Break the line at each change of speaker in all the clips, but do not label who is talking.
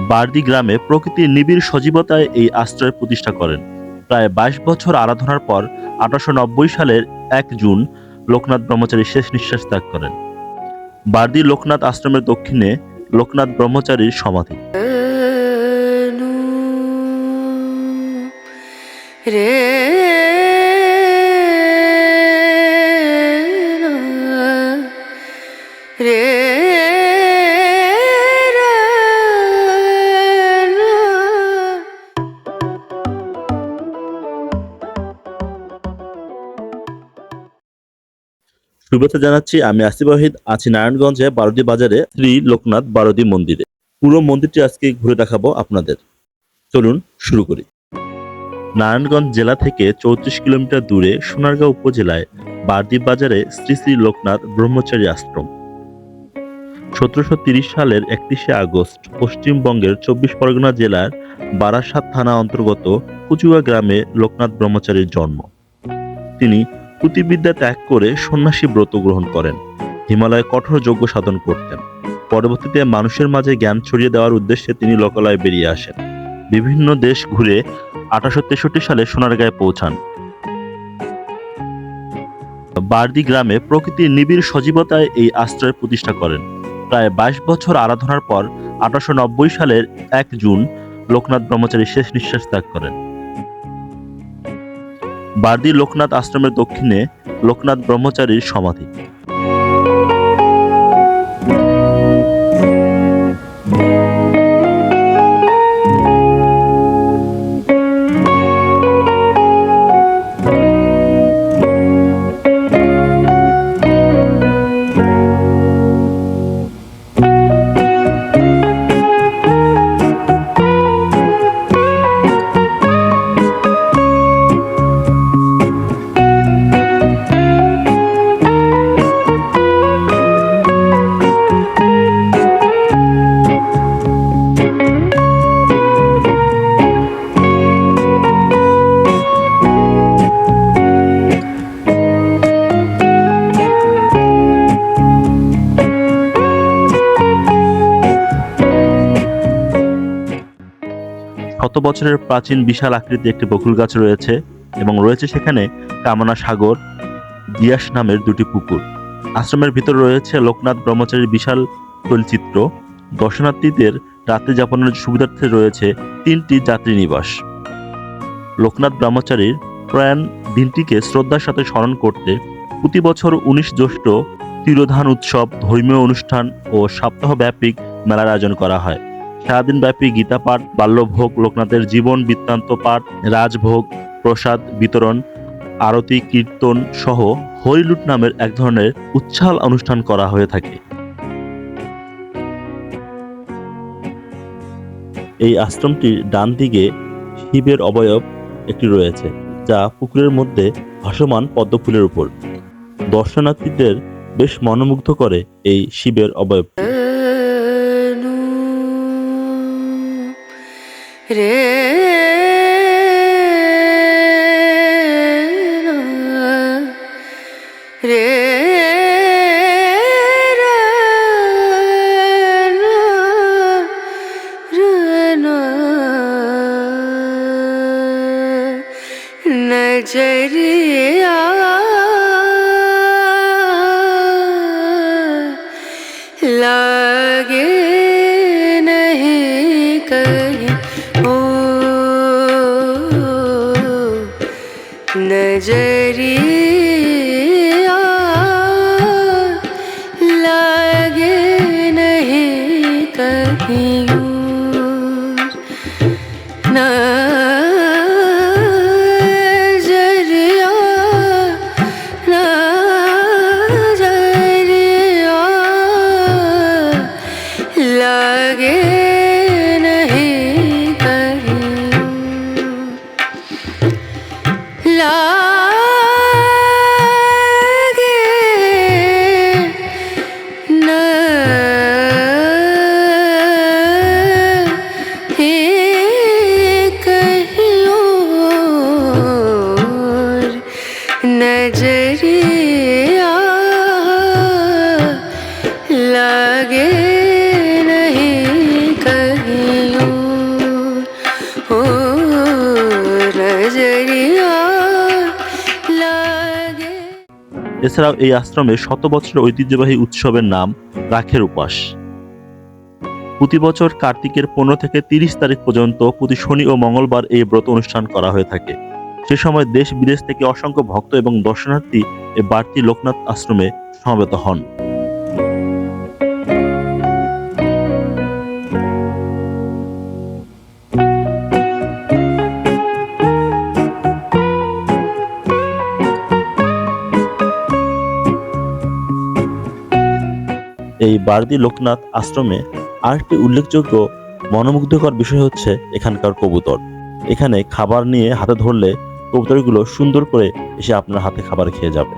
বারদি গ্রামে প্রকৃতির নিবিড় সজীবতায় এই আশ্রয় প্রতিষ্ঠা করেন। প্রায় বাইশ বছর আরাধনার পর আঠারোশো নব্বই সালের এক জুন লোকনাথ ব্রহ্মচারী শেষ নিঃশ্বাস ত্যাগ করেন। বার্দি লোকনাথ আশ্রমের দক্ষিণে লোকনাথ ব্রহ্মচারীর সমাধি।
রে রে
শুভেচ্ছা জানাচ্ছি, আমি আসিফ ওয়াহিদ, আছি নারায়ণগঞ্জে বারোদি বাজারে, শ্রী লোকনাথ বারোদি মন্দিরে। পুরো মন্দিরটি আজকে ঘুরে দেখাবো আপনাদের। চলুন শুরু করি। নারায়ণগঞ্জ জেলা থেকে চৌত্রিশ কিলোমিটার দূরে সোনারগাঁও উপজেলায় বারদ্বীপ বাজারে শ্রী শ্রী লোকনাথ ব্রহ্মচারী আশ্রম। সতেরোশো তিরিশ সালের একত্রিশে আগস্ট পশ্চিমবঙ্গের চব্বিশ পরগনা জেলার বারাসাত থানা অন্তর্গত কুচুয়া গ্রামে লোকনাথ ব্রহ্মচারীর জন্ম। তিনি পুঁতিবিদ্যা ত্যাগ করে সন্ন্যাসী ব্রত গ্রহণ করেন। হিমালয়ে কঠোর যজ্ঞ সাধন করতেন। পরবর্তীতে মানুষের মাঝে জ্ঞান ছড়িয়ে দেওয়ার উদ্দেশ্যে তিনি লোকালয়ে বেরিয়ে আসেন। বিভিন্ন দেশ ঘুরে আঠারোশো তেষট্টি সালে সোনারগাঁয়ে পৌঁছান। বারদি গ্রামে প্রকৃতির নিবিড় সজীবতায় এই আশ্রয় প্রতিষ্ঠা করেন। প্রায় বাইশ বছর আরাধনার পর আঠারোশো নব্বই সালের এক জুন লোকনাথ ব্রহ্মচারী শেষ নিঃশ্বাস ত্যাগ করেন। বারদি লোকনাথ আশ্রমের দক্ষিণে লোকনাথ ব্রহ্মচারীর সমাধি। শত বছরের প্রাচীন বিশাল আকৃতির একটি বকুল গাছ রয়েছে এবং রয়েছে সেখানে কামনা সাগর দিয়াস নামের দুটি পুকুর। আশ্রমের ভিতর রয়েছে লোকনাথ ব্রহ্মচারীর বিশাল তৈলচিত্র দর্শনার্থীদের রাতে যাপনের সুবিধার্থে রয়েছে তিনটি যাত্রী নিবাস। লোকনাথ ব্রহ্মচারীর প্রয়াণ দিনটিকে শ্রদ্ধার সাথে স্মরণ করতে প্রতি বছর উনিশ জ্যৈষ্ঠ তিরোধান উৎসব ধর্মীয় অনুষ্ঠান ও সপ্তাহব্যাপী মেলার আয়োজন করা হয়। সারাদিন ব্যাপী গীতা পাঠ, বাল্যভোগ, লোকনাথের জীবন বৃত্তান্ত পাঠ, রাজভোগ, প্রসাদ, বিতরণ, আরতি, কীর্তন সহ হরিলুট নামের এক ধরনের উচ্ছাল অনুষ্ঠান করা হয়ে থাকে। এই আশ্রমটির ডান দিকে শিবের অবয়ব একটি রয়েছে, যা পুকুরের মধ্যে ভাসমান পদ্ম ফুলের উপর। দর্শনার্থীদের বেশ মনোমুগ্ধ করে এই শিবের অবয়ব।
রে
এছাড়াও এই আশ্রমে শত বছরের ঐতিহ্যবাহী উৎসবের নাম রাখের উপাস। প্রতি বছর কার্তিকের পনেরো থেকে তিরিশ তারিখ পর্যন্ত প্রতি শনি ও মঙ্গলবার এই ব্রত অনুষ্ঠান করা হয়ে থাকে। সে সময় দেশ বিদেশ থেকে অসংখ্য ভক্ত এবং দর্শনার্থী এ বাড়তি লোকনাথ আশ্রমে সমবেত হন। বারদি লোকনাথ আশ্রমে আরেকটি উল্লেখযোগ্য মনোমুগ্ধকর বিষয় হচ্ছে এখানকার কবুতর। এখানে খাবার নিয়ে হাতে ধরলে কবুতরগুলো সুন্দর করে এসে আপনার হাতে খাবার খেয়ে যাবে,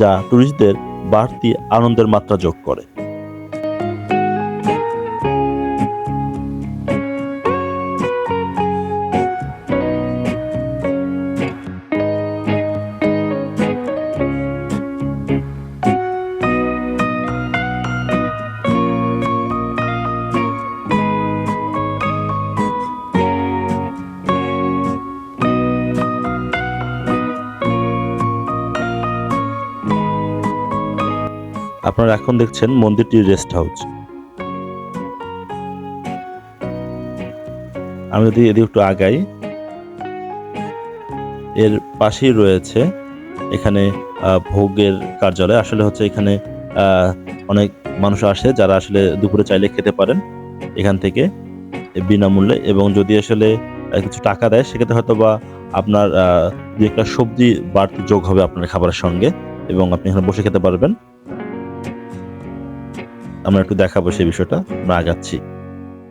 যা টুরিস্টদের বাড়তি আনন্দের মাত্রা যোগ করে। আপনারা এখন দেখছেন মন্দিরটির রেস্ট হাউস। আমি যদি এদিকে একটু আগাই, এর পাশেই রয়েছে এখানে ভোগের কার্যালয়। আসলে হচ্ছে এখানে অনেক মানুষ আসে যারা আসলে দুপুরে চাইলে খেতে পারেন এখান থেকে বিনামূল্যে। এবং যদি আসলে কিছু টাকা দেয়, সেক্ষেত্রে হয়তো বা আপনার দু একটা সবজি বাড়তি যোগ হবে আপনার খাবারের সঙ্গে এবং আপনি এখানে বসে খেতে পারবেন। আমরা একটু দেখাবো সেই বিষয়টা, আমরা আগাচ্ছি।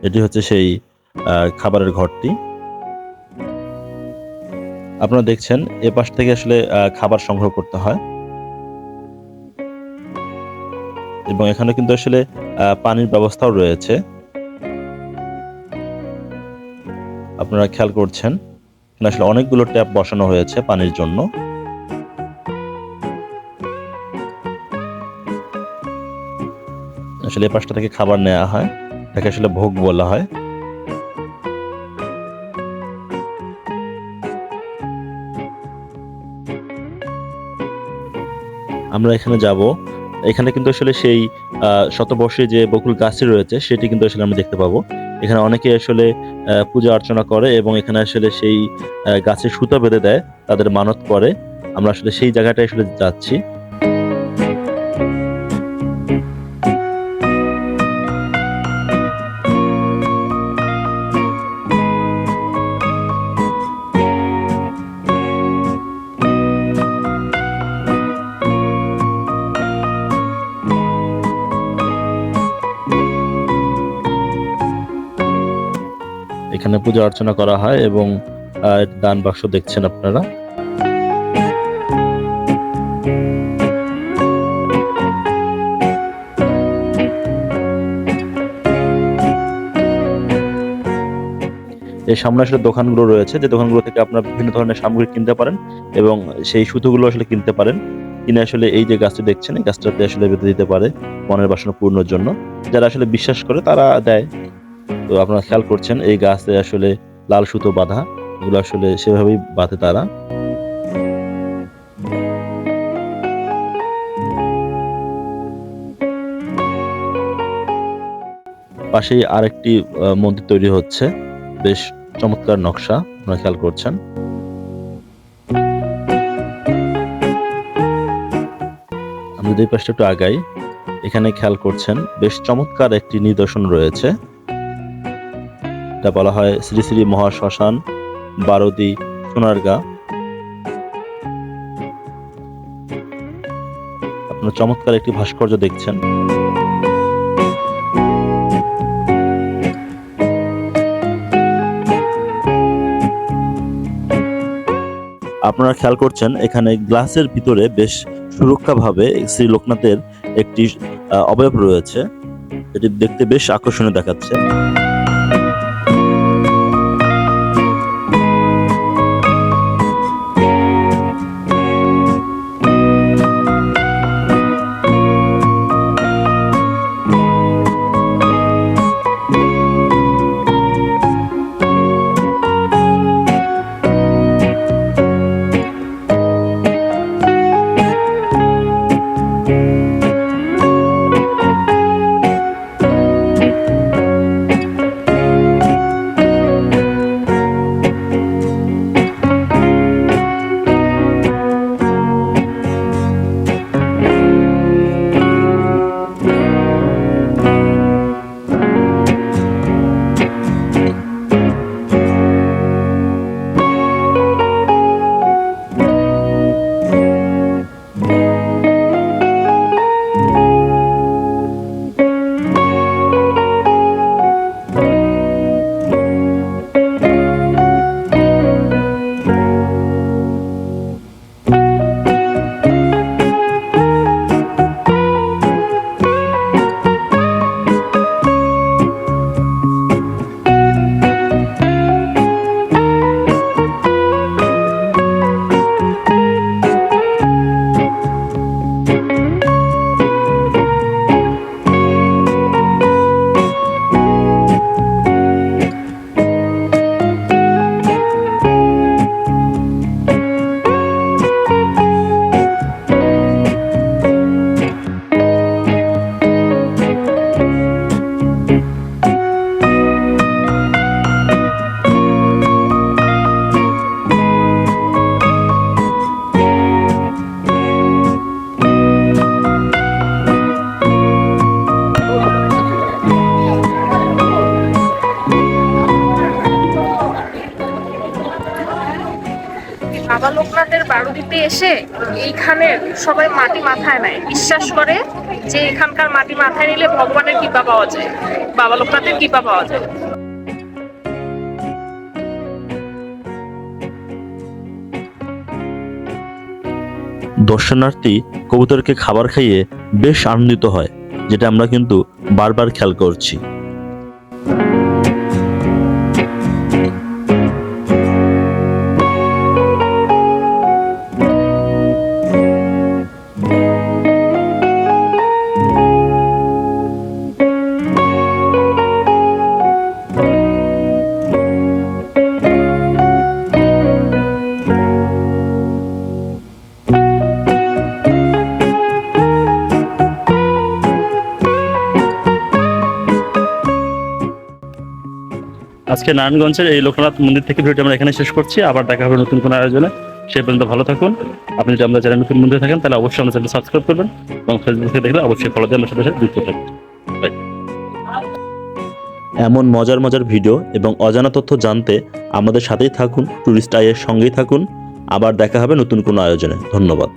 এটি হচ্ছে সেই খাবারের ঘরটি। আপনারা দেখছেন, এ পাশ থেকে আসলে খাবার সংগ্রহ করতে হয়। এবং এখানে কিন্তু আসলে পানির ব্যবস্থাও রয়েছে। আপনারা খেয়াল করছেন আসলে অনেকগুলো ট্যাপ বসানো হয়েছে পানির জন্য। আসলে এই পাশটা থেকে খাবার নেওয়া হয়। তাকে আসলে ভোগ বলা হয়। আমরা এখানে যাব। এখানে কিন্তু আসলে সেই শতবর্ষী যে বকুল গাছটি রয়েছে, সেটি কিন্তু আসলে আমরা দেখতে পাবো। এখানে অনেকে আসলে পূজা অর্চনা করে এবং এখানে আসলে সেই গাছের সুতা বেঁধে দেয়, তাদের মানত করে। আমরা আসলে সেই জায়গাটায় আসলে যাচ্ছি। এখানে পূজা অর্চনা করা হয় এবং দান বাক্স দেখছেন আপনারা। এই সামনে আসলে দোকানগুলো রয়েছে, যে দোকানগুলো থেকে আপনারা বিভিন্ন ধরনের সামগ্রী কিনতে পারেন এবং সেই সুতোগুলো আসলে কিনতে পারেন। কিনে আসলে এই যে গাছটি দেখছেন, এই গাছটাতে আসলে বেঁধে দিতে পারে মনের বাসনা পূর্ণর জন্য। যারা আসলে বিশ্বাস করে তারা দেয়। তো আপনারা খেয়াল করছেন, এই গাছে আসলে লাল সুতো বাঁধা, এগুলো আসলে সেভাবেই বাঁধে তারা। পাশেই আরেকটি মন্দির তৈরি হচ্ছে, বেশ চমৎকার নকশা, আপনারা খেয়াল করছেন। আমি যদি এই পাশটা একটু আগাই। এখানে খেয়াল করছেন, বেশ চমৎকার একটি নিদর্শন রয়েছে। এটা বলা হয় শ্রী শ্রী মহাশ্মশান বারদি সোনারগাঁ। আপনার চমৎকার একটি ভাস্কর্য দেখছেন। আপনারা খেয়াল করছেন, এখানে গ্লাসের ভিতরে বেশ সুরক্ষাভাবে শ্রী লোকনাথের একটি অবয়ব রয়েছে। এটি দেখতে বেশ আকর্ষণীয় দেখাচ্ছে।
এসে এইখানে সবাই মাটি মাথায় নেয়। বিশ্বাস করে যে এখানকার মাটি মাথায় নিলে ভগবানের কৃপা পাওয়া যায়, বাবা লোকনাথের কৃপা পাওয়া যায়।
দর্শনার্থী কবুতরকে খাবার খাইয়ে বেশ আনন্দিত হয়, যেটা আমরা কিন্তু বারবার খেয়াল করছি। আজকে নারায়ণগঞ্জের এই লোকনাথ মন্দির থেকে ভিডিওটি আমরা এখানে শেষ করছি। আবার দেখা হবে নতুন কোনো আয়োজনে। সে পর্যন্ত ভালো থাকুন। আপনি যদি আমরা যারা নতুন মন্দিরে থাকেন, তাহলে অবশ্যই আমরা চ্যানেল সাবস্ক্রাইব করবেন এবং ফেসবুক থেকে দেখলে অবশ্যই ফলো দিয়ে আমার সাথে যুক্ত থাকবেন এমন মজার মজার ভিডিও এবং অজানা তথ্য জানতে আমাদের সাথেই থাকুন টুরিস্ট আইয়ের সঙ্গেই থাকুন। আবার দেখা হবে নতুন কোনো আয়োজনে। ধন্যবাদ।